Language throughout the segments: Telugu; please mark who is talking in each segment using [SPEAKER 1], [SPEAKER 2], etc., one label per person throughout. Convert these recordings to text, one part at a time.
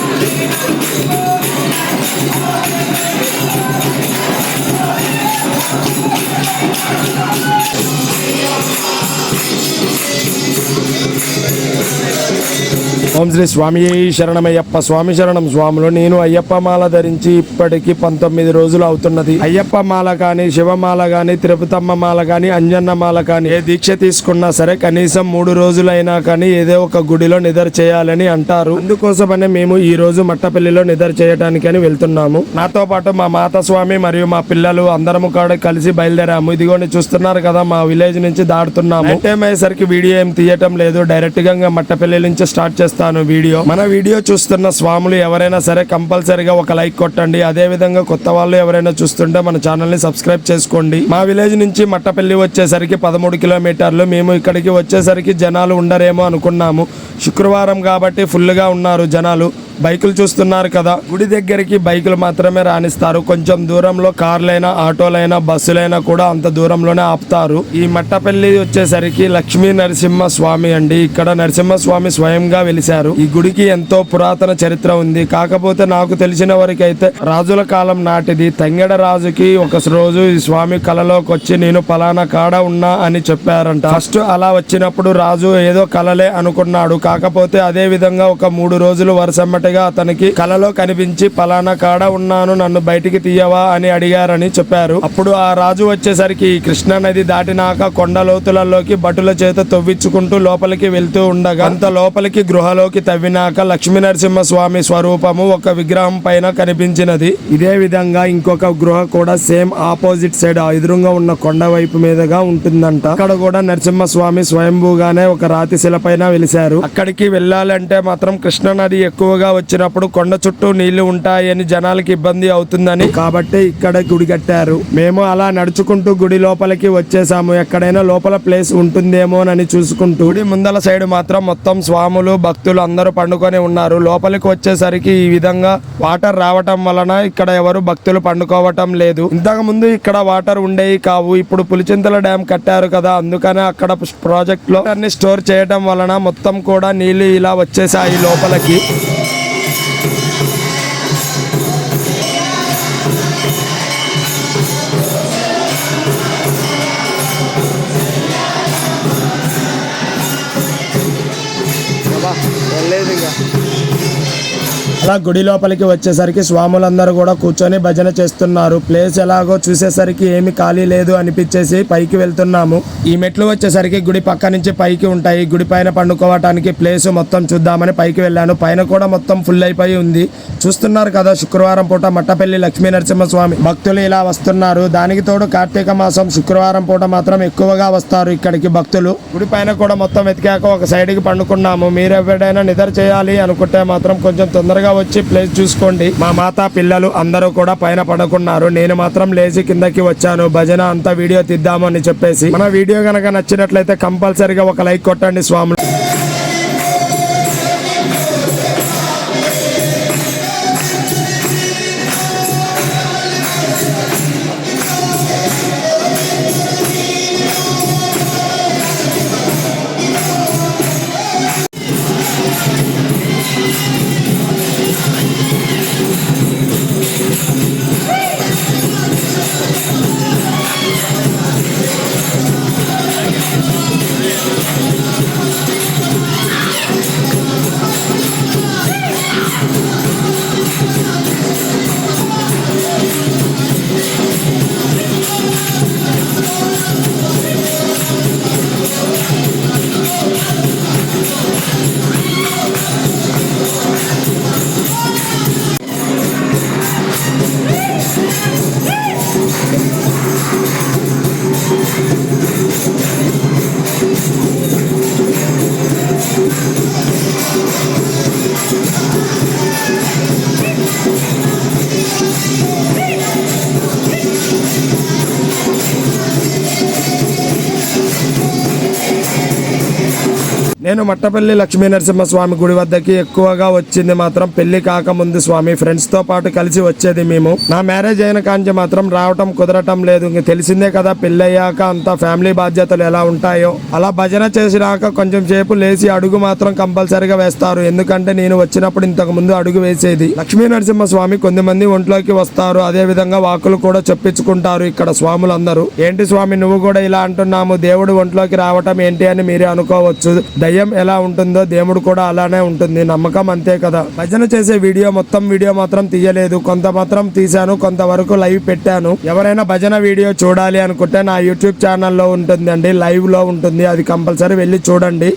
[SPEAKER 1] Thank you. ఓం శ్రీ స్వామి శరణమయ్యప్ప స్వామి శరణం. స్వాములు నేను అయ్యప్ప మాల ధరించి ఇప్పటికి పంతొమ్మిది రోజులు అవుతున్నది. అయ్యప్ప మాల కానీ శివమాల కానీ తిరుపతమ్మ మాల కానీ అంజన్న మాల కానీ ఏ దీక్ష తీసుకున్నా సరే కనీసం మూడు రోజులైనా కానీ ఏదో ఒక గుడిలో నిద్ర చేయాలని అంటారు. అందుకోసమనే మేము ఈ రోజు మట్టపల్లిలో నిద్ర చేయడానికని వెళ్తున్నాము. నాతో పాటు మా మాత స్వామి మరియు మా పిల్లలు అందరము కూడా కలిసి బయలుదేరాము. ఇదిగోని చూస్తున్నారు కదా మా విలేజ్ నుంచి దాడుతున్నాము టైం అయ్యేసరికి వీడియో ఏం తీయటం లేదు. డైరెక్ట్గా మట్టపల్లి నుంచి స్టార్ట్ చేస్తాను. వీడియో. మన వీడియో చూస్తున్న స్వాములు ఎవరైనా సరే కంపల్సరీగా ఒక లైక్ కొట్టండి. అదే విధంగా కొత్త వాళ్ళు ఎవరైనా చూస్తుంటే మన ఛానల్ని సబ్స్క్రైబ్ చేసుకోండి. మా విలేజ్ నుంచి మట్టపల్లి వచ్చేసరికి పదమూడు కిలోమీటర్లు. మేము ఇక్కడికి వచ్చేసరికి జనాలు ఉండరేమో అనుకున్నాము. శుక్రవారం కాబట్టి ఫుల్గా ఉన్నారు జనాలు. బైకులు చూస్తున్నారు కదా. గుడి దగ్గరికి బైకులు మాత్రమే రాణిస్తారు. కొంచెం దూరంలో కార్లైనా ఆటోలైనా బస్సులైనా కూడా అంత దూరంలోనే ఆపుతారు. ఈ మట్టపల్లి వచ్చేసరికి లక్ష్మీ నరసింహ స్వామి అండి. ఇక్కడ నరసింహస్వామి స్వయంగా వెలిశారు. ఈ గుడికి ఎంతో పురాతన చరిత్ర ఉంది. కాకపోతే నాకు తెలిసిన వరకైతే రాజుల కాలం నాటిది. తంగెడ రాజుకి ఒక రోజు ఈ స్వామి కలలోకి వచ్చి నేను పలానా కాడ ఉన్నా అని చెప్పారంట. ఫస్ట్ అలా వచ్చినప్పుడు రాజు ఏదో కలలే అనుకున్నాడు. కాకపోతే అదే విధంగా ఒక మూడు రోజులు వరుసమ్మటిగా అతనికి కలలో కనిపించి పలానా కాడ ఉన్నాను నన్ను బయటికి తీయవా అని అడిగారని చెప్పారు. అప్పుడు ఆ రాజు వచ్చేసరికి కృష్ణా నది దాటినాక కొండ లోతులలోకి భటుల చేత తవ్వించుకుంటూ లోపలికి వెళ్తూ ఉండగా అంత లోపలికి గృహలోకి తవ్వినాక లక్ష్మీ నరసింహ స్వామి స్వరూపము ఒక విగ్రహం పైన కనిపించినది. ఇదే విధంగా ఇంకొక గృహ కూడా సేమ్ ఆపోజిట్ సైడ్ ఎదురుగా ఉన్న కొండ వైపు మీదుగా ఉంటుందంట. అక్కడ కూడా నరసింహ స్వామి స్వయంభూగానే ఒక రాతి శిల పైన వెలిశారు. అక్కడికి వెళ్ళాలంటే మాత్రం కృష్ణా నది ఎక్కువగా వచ్చినప్పుడు కొండ చుట్టూ నీళ్ళు ఉంటాయని జనాలకి ఇబ్బంది అవుతుందని కాబట్టి ఇక్కడ గుడి కట్టారు. మేము అలా నడుచుకుంటూ గుడి లోపలికి వచ్చేసాము. ఎక్కడైనా లోపల ప్లేస్ ఉంటుందేమోనని చూసుకుంటూ గుడి ముందల సైడ్ మాత్రం మొత్తం స్వాములు భక్తులు అందరూ పండుకొని ఉన్నారు. లోపలికి వచ్చేసరికి ఈ విధంగా వాటర్ రావటం వలన ఇక్కడ ఎవరు భక్తులు పండుకోవటం లేదు. ఇంతకు ముందు ఇక్కడ వాటర్ ఉండేవి కావు. ఇప్పుడు పులిచింతల డ్యామ్ కట్టారు కదా. అందుకనే అక్కడ ప్రాజెక్ట్లో వాటర్ని స్టోర్ చేయటం వలన మొత్తం కూడా నీళ్ళు ఇలా వచ్చేసాయి లోపలికి. అలా గుడి లోపలికి వచ్చేసరికి స్వాములందరూ కూడా కూర్చొని భజన చేస్తున్నారు. ప్లేస్ ఎలాగో చూసేసరికి ఏమి ఖాళీ లేదు అనిపించేసి పైకి వెళ్తున్నాము. ఈ మెట్లు వచ్చేసరికి గుడి పక్క నుంచి పైకి ఉంటాయి. గుడి పైన పండుకోవటానికి ప్లేస్ మొత్తం చూద్దామని పైకి వెళ్ళాను. పైన కూడా మొత్తం ఫుల్ అయిపోయి ఉంది. చూస్తున్నారు కదా శుక్రవారం పూట మట్టపల్లి లక్ష్మీ నరసింహస్వామి. భక్తులు ఇలా వస్తున్నారు. దానికి తోడు కార్తీక మాసం శుక్రవారం పూట మాత్రం ఎక్కువగా వస్తారు ఇక్కడికి భక్తులు. గుడి పైన కూడా మొత్తం వెతికాక ఒక సైడ్కి పండుకున్నాము. మీరు ఎవరైనా నిద్ర చేయాలి అనుకుంటే మాత్రం కొంచెం తొందరగా వచ్చి ప్లేస్ చూసుకోండి. మా మాత పిల్లలు అందరూ కూడా పైన పడుకున్నారు. నేను మాత్రం లేచి కిందకి వచ్చాను. భజన అంతా వీడియో తీద్దామని చెప్పేసి. మన వీడియో కనుక నచ్చినట్లయితే కంపల్సరీగా ఒక లైక్ కొట్టండి స్వామి. నేను మట్టపల్లి లక్ష్మీ నరసింహ స్వామి గుడి వద్దకి ఎక్కువగా వచ్చింది మాత్రం పెళ్ళి కాకముందు స్వామి. ఫ్రెండ్స్తో పాటు కలిసి వచ్చేది మేము. నా మ్యారేజ్ అయిన కాంచి మాత్రం రావటం కుదరటం లేదు. ఇంక తెలిసిందే కదా పెళ్ళయ్యాక అంత ఫ్యామిలీ బాధ్యతలు ఎలా ఉంటాయో. అలా భజన చేసినాక కొంచెం సేపు లేచి అడుగు మాత్రం కంపల్సరిగా వేస్తారు. ఎందుకంటే నేను వచ్చినప్పుడు ఇంతకు ముందు అడుగు వేసేది. లక్ష్మీ నరసింహ స్వామి కొంతమంది ఒంట్లోకి వస్తారు. అదే విధంగా వాకులు కూడా చెప్పించుకుంటారు ఇక్కడ స్వాములందరూ. ఏంటి స్వామి నువ్వు కూడా ఇలా అంటున్నాము. దేవుడు ఒంట్లోకి రావటం ఏంటి అని మీరే అనుకోవచ్చు. దయ్య ఎలా ఉంటుందో దేవుడు కూడా అలానే ఉంటుంది. నమ్మకం అంతే కదా. భజన చేసే వీడియో మొత్తం వీడియో మాత్రం తీయలేదు. కొంత మాత్రం తీశాను కొంతవరకు లైవ్ పెట్టాను. ఎవరైనా భజన వీడియో చూడాలి అనుకుంటే నా యూట్యూబ్ ఛానల్లో ఉంటుంది అండి లైవ్లో ఉంటుంది. అది కంపల్సరీ వెళ్ళి చూడండి.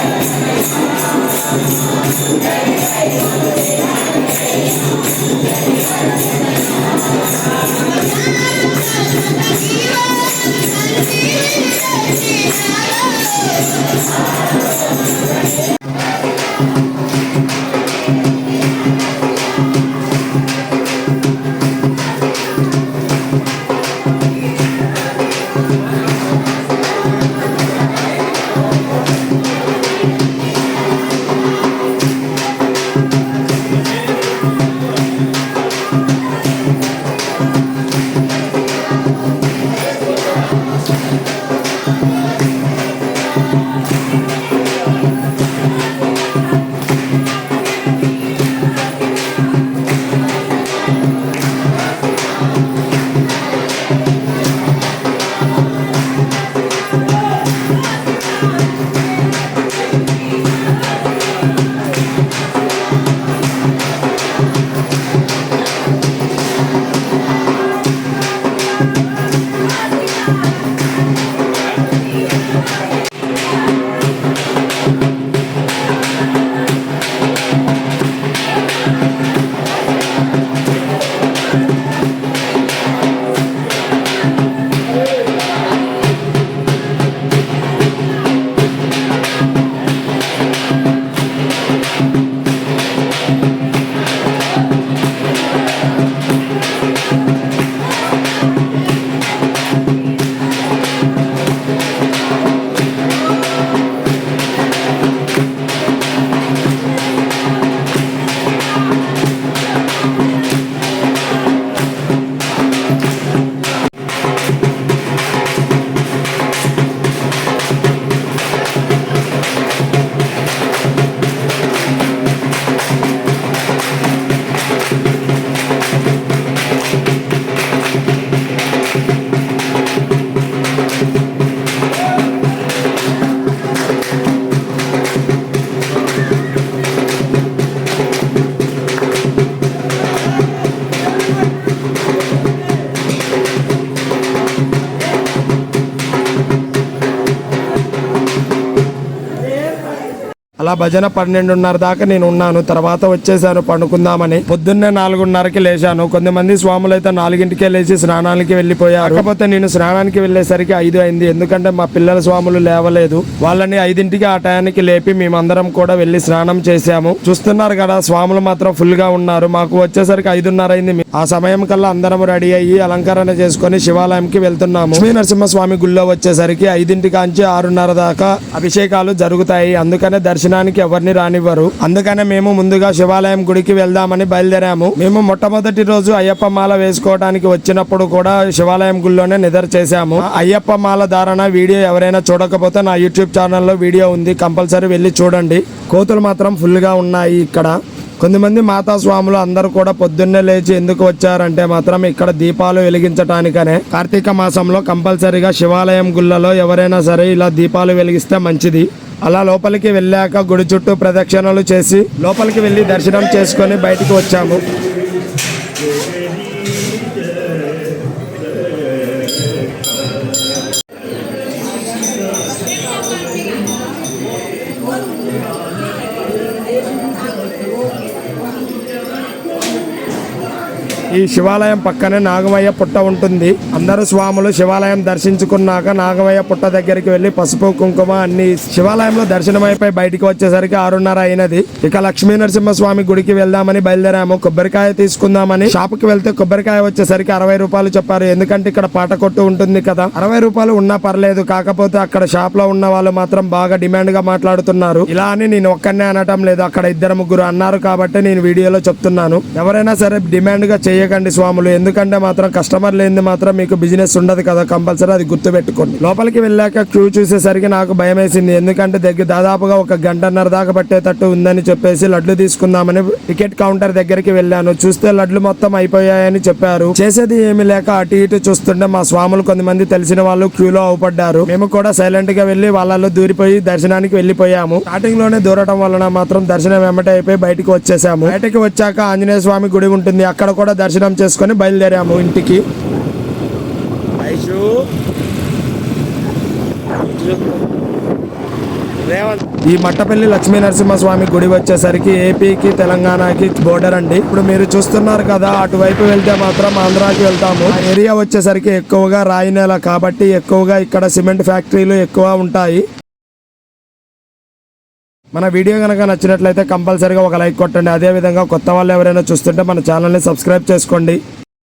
[SPEAKER 1] Thank you. అలా భజన పన్నెండున్నర దాకా నేను ఉన్నాను. తర్వాత వచ్చేసాను పండుకుందామని. పొద్దున్నే నాలుగున్నరకి లేచాను. కొంతమంది స్వాములు అయితే నాలుగింటికే లేచి స్నానానికి వెళ్ళిపోయారు. కాకపోతే నేను స్నానానికి వెళ్ళేసరికి ఐదు అయింది. ఎందుకంటే మా పిల్లల స్వాములు లేవలేదు. వాళ్ళని ఐదింటికి ఆ టయానికి లేపి మేమందరం కూడా వెళ్ళి స్నానం చేశాము. చూస్తున్నారు కదా స్వాములు మాత్రం ఫుల్గా ఉన్నారు. మాకు వచ్చేసరికి ఐదున్నర అయింది. ఆ సమయం కల్లా అందరం రెడీ అయ్యి అలంకరణ చేసుకొని శివాలయంకి వెళ్తున్నాము. లక్ష్మీ నరసింహస్వామి గుళ్ళో వచ్చేసరికి ఐదింటి కాంచి ఆరున్నర దాకా అభిషేకాలు జరుగుతాయి. అందుకనే దర్శనం దర్శనానికి ఎవరిని రానివ్వరు. అందుకనే మేము ముందుగా శివాలయం గుడికి వెళ్దామని బయలుదేరాము. మేము మొట్టమొదటి రోజు అయ్యప్ప మాల వేసుకోవడానికి వచ్చినప్పుడు కూడా శివాలయం గుళ్ళోనే నిద్ర చేశాము. అయ్యప్ప మాల ధారణ వీడియో ఎవరైనా చూడకపోతే నా యూట్యూబ్ ఛానల్లో వీడియో ఉంది. కంపల్సరీ వెళ్ళి చూడండి. కోతులు మాత్రం ఫుల్గా ఉన్నాయి ఇక్కడ. కొంతమంది మాతా స్వాములు అందరూ కూడా పొద్దున్నే లేచి ఎందుకు వచ్చారంటే మాత్రం ఇక్కడ దీపాలు వెలిగించటానికనే. కార్తీక మాసంలో కంపల్సరీగా శివాలయం గుళ్ళలో ఎవరైనా సరే ఇలా దీపాలు వెలిగిస్తే మంచిది. అలా లోపలికి వెళ్ళాక గుడి చుట్టూ ప్రదక్షిణలు చేసి లోపలికి వెళ్ళి దర్శనం చేసుకొని బయటికి వచ్చాము. ఈ శివాలయం పక్కనే నాగమయ్య పుట్ట ఉంటుంది. అందరు స్వాములు శివాలయం దర్శించుకున్నాక నాగమయ్య పుట్ట దగ్గరికి వెళ్ళి పసుపు కుంకుమ అన్ని శివాలయంలో దర్శనం అయిపోయి బయటికి వచ్చేసరికి ఆరున్నర అయినది. ఇక లక్ష్మీ నరసింహ స్వామి గుడికి వెళ్దామని బయలుదేరాము. కొబ్బరికాయ తీసుకుందామని షాప్కి వెళ్తే కొబ్బరికాయ వచ్చేసరికి అరవై రూపాయలు చెప్పారు. ఎందుకంటే ఇక్కడ పాట కొట్టు ఉంటుంది కదా. అరవై రూపాయలు ఉన్నా పర్లేదు. కాకపోతే అక్కడ షాప్లో ఉన్న వాళ్ళు మాత్రం బాగా డిమాండ్గా మాట్లాడుతున్నారు. ఇలా అని నేను ఒక్కనే అనటం లేదు. అక్కడ ఇద్దరు ముగ్గురు అన్నారు కాబట్టి నేను వీడియోలో చెప్తున్నాను. ఎవరైనా సరే డిమాండ్గా చేయకండి స్వాములు. ఎందుకంటే మాత్రం కస్టమర్ లేనిది మాత్రం మీకు బిజినెస్ ఉండదు కదా కంపల్సరీ అది గుర్తుపెట్టుకోండి. లోపలికి వెళ్ళాక క్యూ చూసేసరికి నాకు భయం వేసింది ఎందుకంటే దగ్గర దాదాపుగా ఒక గంటన్నర దాకా పట్టేటట్టు ఉందని చెప్పేసి లడ్లు తీసుకుందామని టికెట్ కౌంటర్ దగ్గరికి వెళ్ళాను. చూస్తే లడ్లు మొత్తం అయిపోయాయని చెప్పారు. చేసేది ఏమి లేక అటు ఇటు చూస్తుంటే మా స్వాములు కొంతమంది తెలిసిన వాళ్ళు క్యూలో అవపడ్డారు. మేము కూడా సైలెంట్గా వెళ్ళి వాళ్ళలో దూరిపోయి దర్శనానికి వెళ్ళిపోయాము. స్టార్టింగ్లోనే దూరటం వలన మాత్రం దర్శనం వెంబట అయిపోయి బయటకు వచ్చేసాము. బయటకు వచ్చాక ఆంజనేయ స్వామి గుడి ఉంటుంది. అక్కడ కూడా దర్శనం చేసుకొని బయలుదేరాము ఇంటికి. ఈ మట్టపల్లి లక్ష్మీ నరసింహస్వామి గుడి వచ్చేసరికి ఏపీకి తెలంగాణకి బోర్డర్ అండి. ఇప్పుడు మీరు చూస్తున్నారు కదా అటువైపు వెళ్తే మాత్రం ఆంధ్రాకి వెళ్తాము. ఏరియా వచ్చేసరికి ఎక్కువగా రాయి నేల కాబట్టి ఎక్కువగా ఇక్కడ సిమెంట్ ఫ్యాక్టరీలు ఎక్కువ ఉంటాయి. మన వీడియో కనుక నచ్చినట్లయితే కంపల్సరీగా ఒక లైక్ కొట్టండి. అదే విధంగా కొత్త వాళ్ళు ఎవరైనా చూస్తుంటే మన ఛానల్ని సబ్స్క్రైబ్ చేసుకోండి.